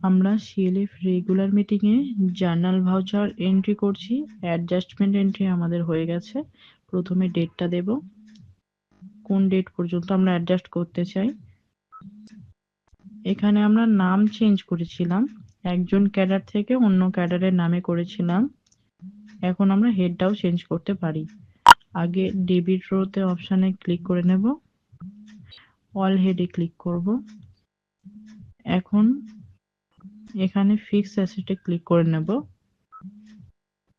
আমরা CLF regular মিটিংয়ে journal voucher entry করছি অ্যাডজাস্টমেন্ট এন্ট্রি আমাদের হয়ে গেছে। প্রথমে ডেটটা দেব। কোন ডেট পর্যন্ত আমরা অ্যাডজাস্ট করতে চাই? এখানে আমরা নাম চেঞ্জ করেছিলাম। একজন ক্যাডার থেকে অন্য ক্যাডারের নামে করেছিলাম। এখন আমরা হেডটাও চেঞ্জ করতে পারি। আগে ডেবিট রোতে অপশানে ক্লিক করে নেব। অল হেডে ক্লিক করব। এখন এখানে ফিক্স অ্যাসেটে ক্লিক করে নেব।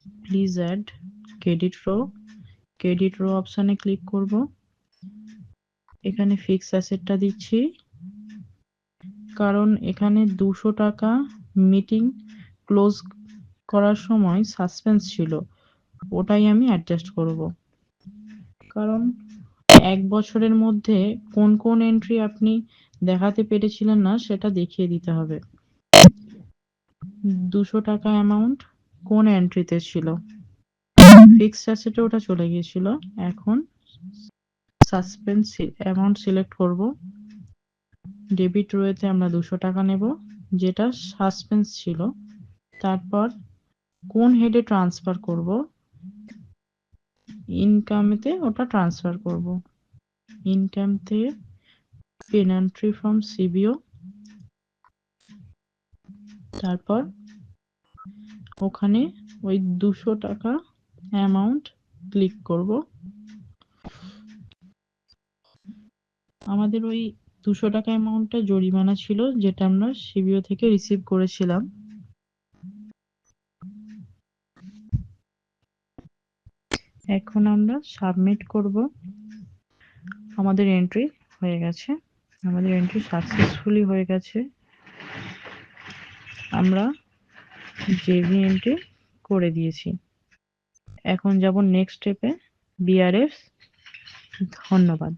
Please add credit row credit row অপশানে ক্লিক করব। এখানে ফিক্স অ্যাসেটটা দিচ্ছি। কারণ এখানে দুশো টাকা মিটিং ক্লোজ করার সময় সাসপেন্স ছিল। ওটাই আমি অ্যাডজাস্ট করব। কারণ এক বছরের মধ্যে কোন কোন এন্ট্রি আপনি দেখাতে পেরেছিলেন না, সেটা দেখিয়ে দিতে হবে। দুশো টাকা অ্যামাউন্ট কোন এন্ট্রিতে ছিল? ফিক্সড অ্যাসেটে ওটা চলে গিয়েছিল। এখন সাসপেন্স অ্যামাউন্ট সিলেক্ট করব। ডেবিট রোয়েতে আমরা দুশো টাকা নেব, যেটা সাসপেন্স ছিল। তারপর কোন হেডে ট্রান্সফার করব? ইনকামেতে ওটা ট্রান্সফার করব। ইনকাম থেকে পেনান্ট্রি ফ্রম সিবিও তারপর ওখানে ওই দুশো টাকা অ্যামাউন্ট ক্লিক করব। আমাদের ওই দুশো টাকা অ্যামাউন্টটা জরিমানা ছিল, যেটা আমরা সিবিও থেকে রিসিভ করেছিলাম। এখন আমরা সাবমিট করব। আমাদের এন্ট্রি হয়ে গেছে। আমাদের এন্ট্রি সাকসেসফুলি হয়ে গেছে। আমরা জেভিএমটি করে দিয়েছি। এখন যাব নেক্সট স্টেপে বিআরএফ ধন্যবাদ।